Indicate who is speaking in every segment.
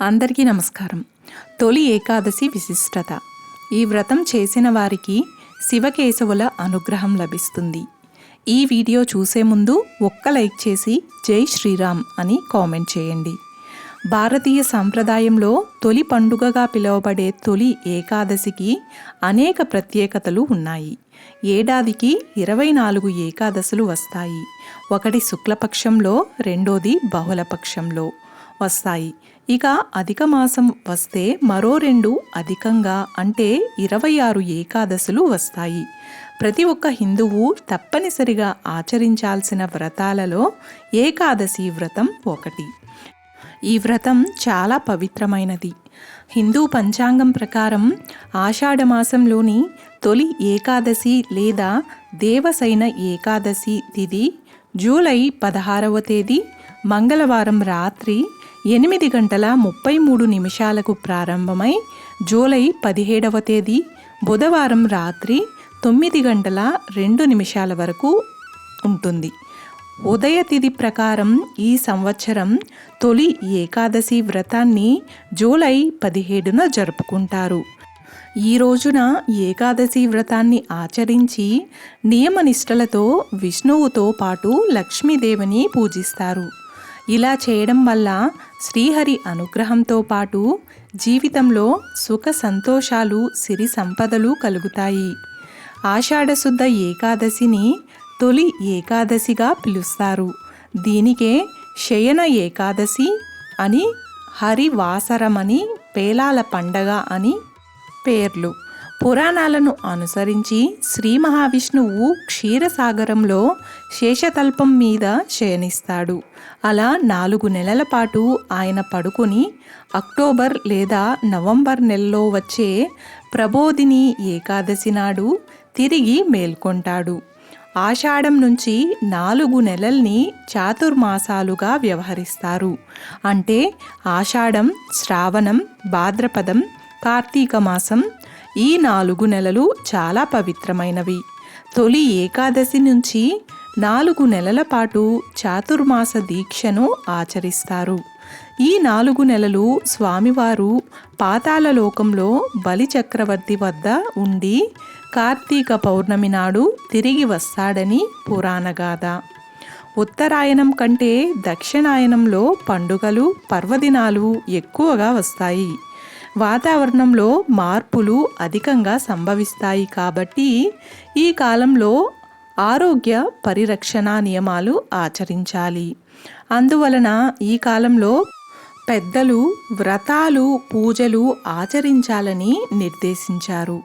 Speaker 1: అందరికీ నమస్కారం. తొలి ఏకాదశి విశిష్టత. ఈ వ్రతం చేసిన వారికి శివకేశవుల అనుగ్రహం లభిస్తుంది. ఈ వీడియో చూసే ముందు ఒక్క లైక్ చేసి జై శ్రీరామ్ అని కామెంట్ చేయండి. భారతీయ సంప్రదాయంలో తొలి పండుగగా పిలువబడే తొలి ఏకాదశికి అనేక ప్రత్యేకతలు ఉన్నాయి. ఏడాదికి ఇరవై నాలుగు ఏకాదశులు వస్తాయి. ఒకటి శుక్లపక్షంలో రెండోది బహుళపక్షంలో. వస్తాయి. ఇక అధిక మాసం వస్తే మరో రెండు అధికంగా అంటే ఇరవై ఆరు ఏకాదశులు వస్తాయి. ప్రతి ఒక్క హిందువు తప్పనిసరిగా ఆచరించాల్సిన వ్రతాలలో ఏకాదశి వ్రతం ఒకటి. ఈ వ్రతం చాలా పవిత్రమైనది. హిందూ పంచాంగం ప్రకారం ఆషాఢమాసంలోని తొలి ఏకాదశి లేదా దేవసైన ఏకాదశి తిథి జూలై పదహారవ తేదీ మంగళవారం రాత్రి ఎనిమిది గంటల ముప్పై మూడు నిమిషాలకు ప్రారంభమై జూలై పదిహేడవ తేదీ బుధవారం రాత్రి తొమ్మిది గంటల రెండు నిమిషాల వరకు ఉంటుంది. ఉదయతిథి ప్రకారం ఈ సంవత్సరం తొలి ఏకాదశి వ్రతాన్ని జూలై పదిహేడున జరుపుకుంటారు. ఈ రోజున ఏకాదశి వ్రతాన్ని ఆచరించి నియమనిష్టలతో విష్ణువుతో పాటు లక్ష్మీదేవిని పూజిస్తారు. ఇలా చేయడం వల్ల శ్రీహరి అనుగ్రహంతో పాటు జీవితంలో సుఖ సంతోషాలు సిరి సంపదలు కలుగుతాయి. ఆషాఢశుద్ధ ఏకాదశిని తొలి ఏకాదశిగా పిలుస్తారు. దీనికే శయన ఏకాదశి అని హరివాసరమని పేలాల పండగ అని పేర్లు. పురాణాలను అనుసరించి శ్రీ మహావిష్ణువు క్షీరసాగరంలో శేషతల్పం మీద శయనిస్తాడు. అలా నాలుగు నెలల పాటు ఆయన పడుకుని అక్టోబర్ లేదా నవంబర్ నెలలో వచ్చే ప్రబోధిని ఏకాదశి నాడు తిరిగి మేల్కొంటాడు. ఆషాఢం నుంచి నాలుగు నెలల్ని చాతుర్మాసాలుగా వ్యవహరిస్తారు. అంటే ఆషాఢం శ్రావణం భాద్రపదం కార్తీక మాసం ఈ నాలుగు నెలలు చాలా పవిత్రమైనవి. తొలి ఏకాదశి నుంచి నాలుగు నెలల పాటు చాతుర్మాస దీక్షను ఆచరిస్తారు. ఈ నాలుగు నెలలు స్వామివారు పాతాళలోకంలో లోకంలో వద్ద ఉండి కార్తీక పౌర్ణమి నాడు తిరిగి వస్తాడని పురాణగాథ. ఉత్తరాయణం కంటే దక్షిణాయనంలో పండుగలు పర్వదినాలు ఎక్కువగా వస్తాయి. వాతావరణంలో మార్పులు అధికంగా సంభవిస్తాయి కాబట్టి ఈ కాలంలో ఆరోగ్య పరిరక్షణ నియమాలు ఆచరించాలి. అందువలన ఈ కాలంలో పెద్దలు వ్రతాలు పూజలు ఆచరించాలని నిర్దేశించారు.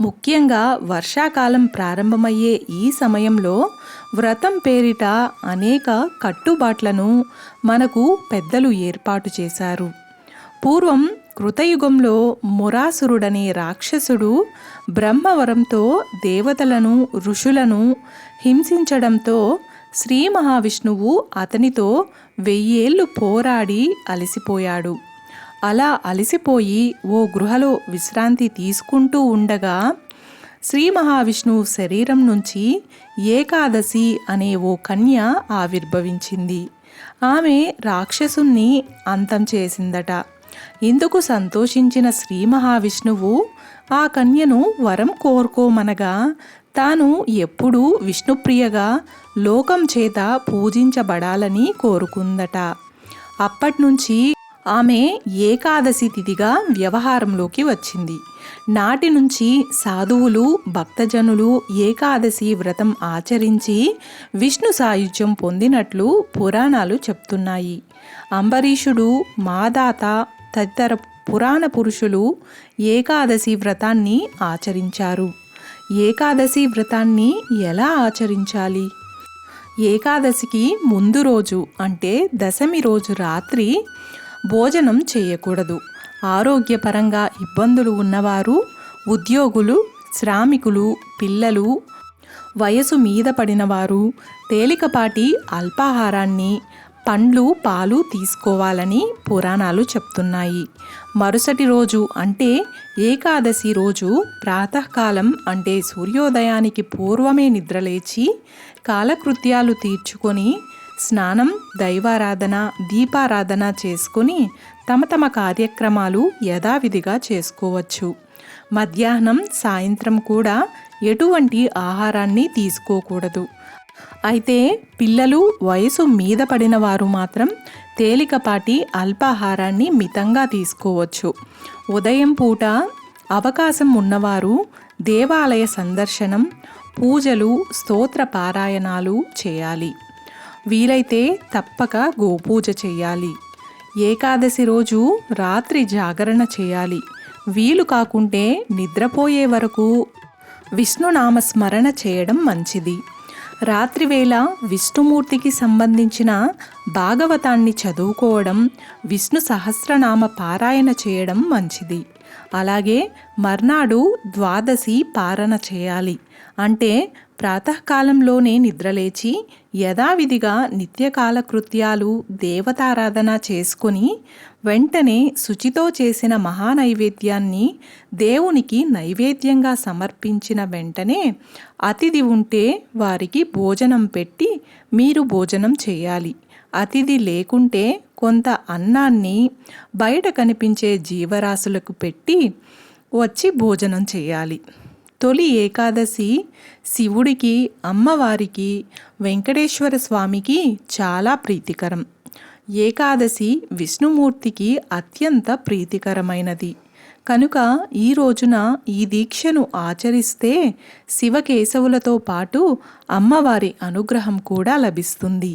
Speaker 1: ముఖ్యంగా వర్షాకాలం ప్రారంభమయ్యే ఈ సమయంలో వ్రతం పేరిట అనేక కట్టుబాట్లను మనకు పెద్దలు ఏర్పాటు చేశారు. పూర్వం కృతయుగంలో మురాసురుడనే రాక్షసుడు బ్రహ్మవరంతో దేవతలను ఋషులను హింసించడంతో శ్రీ మహావిష్ణువు అతనితో వెయ్యేళ్ళు పోరాడి అలసిపోయాడు. అలా అలసిపోయి ఓ గృహలో విశ్రాంతి తీసుకుంటూ ఉండగా శ్రీ మహావిష్ణువు శరీరం నుంచి ఏకాదశి అనే ఓ కన్య ఆవిర్భవించింది. ఆమె రాక్షసుణ్ణి అంతం చేసిందట. ఇందుకు సంతోషించిన శ్రీ మహావిష్ణువు ఆ కన్యను వరం కోరుకోమనగా తాను ఎప్పుడూ విష్ణుప్రియగా లోకం చేత పూజించబడాలని కోరుకుందట. అప్పట్నుంచి ఆమె ఏకాదశి తిథిగా వ్యవహారంలోకి వచ్చింది. నాటి నుంచి సాధువులు భక్తజనులు ఏకాదశి వ్రతం ఆచరించి విష్ణు సాయుధ్యం పొందినట్లు పురాణాలు చెప్తున్నాయి. అంబరీషుడు మాదాత తదితర పురాణ పురుషులు ఏకాదశి వ్రతాన్ని ఆచరించారు. ఏకాదశి వ్రతాన్ని ఎలా ఆచరించాలి? ఏకాదశికి ముందు రోజు అంటే దశమి రోజు రాత్రి భోజనం చేయకూడదు. ఆరోగ్యపరంగా ఇబ్బందులు ఉన్నవారు ఉద్యోగులు శ్రామికులు పిల్లలు వయసు మీద పడినవారు తేలికపాటి అల్పాహారాన్ని పండ్లు పాలు తీసుకోవాలని పురాణాలు చెప్తున్నాయి. మరుసటి రోజు అంటే ఏకాదశి రోజు ప్రాతకాలం అంటే సూర్యోదయానికి పూర్వమే నిద్రలేచి కాలకృత్యాలు తీర్చుకొని స్నానం దైవారాధన దీపారాధన చేసుకుని తమ తమ కార్యక్రమాలు యథావిధిగా చేసుకోవచ్చు. మధ్యాహ్నం సాయంత్రం కూడా ఎటువంటి ఆహారాన్ని తీసుకోకూడదు. అయితే పిల్లలు వయసు మీద పడిన వారు మాత్రం తేలికపాటి అల్పాహారాన్ని మితంగా తీసుకోవచ్చు. ఉదయం పూట అవకాశం ఉన్నవారు దేవాలయ సందర్శనం పూజలు స్తోత్ర పారాయణాలు చేయాలి. వీలైతే తప్పక గోపూజ చేయాలి. ఏకాదశి రోజు రాత్రి జాగరణ చేయాలి. వీలు కాకుంటే నిద్రపోయే వరకు విష్ణునామ స్మరణ చేయడం మంచిది. రాత్రివేళ విష్ణుమూర్తికి సంబంధించిన భాగవతాన్ని చదువుకోవడం విష్ణు సహస్రనామ పారాయణ చేయడం మంచిది. అలాగే మర్నాడు ద్వాదశి పారణ చేయాలి. అంటే ప్రాతకాలంలోనే నిద్రలేచి యథావిధిగా నిత్యకాల కృత్యాలు దేవతారాధన చేసుకొని వెంటనే శుచితో చేసిన మహానైవేద్యాన్ని దేవునికి నైవేద్యంగా సమర్పించిన వెంటనే అతిథి ఉంటే వారికి భోజనం పెట్టి మీరు భోజనం చేయాలి. అతిథి లేకుంటే కొంత అన్నాన్ని బయట కనిపించే జీవరాశులకు పెట్టి వచ్చి భోజనం చేయాలి. తొలి ఏకాదశి శివుడికి అమ్మవారికి వెంకటేశ్వర స్వామికి చాలా ప్రీతికరం. ఏకాదశి విష్ణుమూర్తికి అత్యంత ప్రీతికరమైనది. కనుక ఈ రోజున ఈ దీక్షను ఆచరిస్తే శివకేశవులతో పాటు అమ్మవారి అనుగ్రహం కూడా లభిస్తుంది.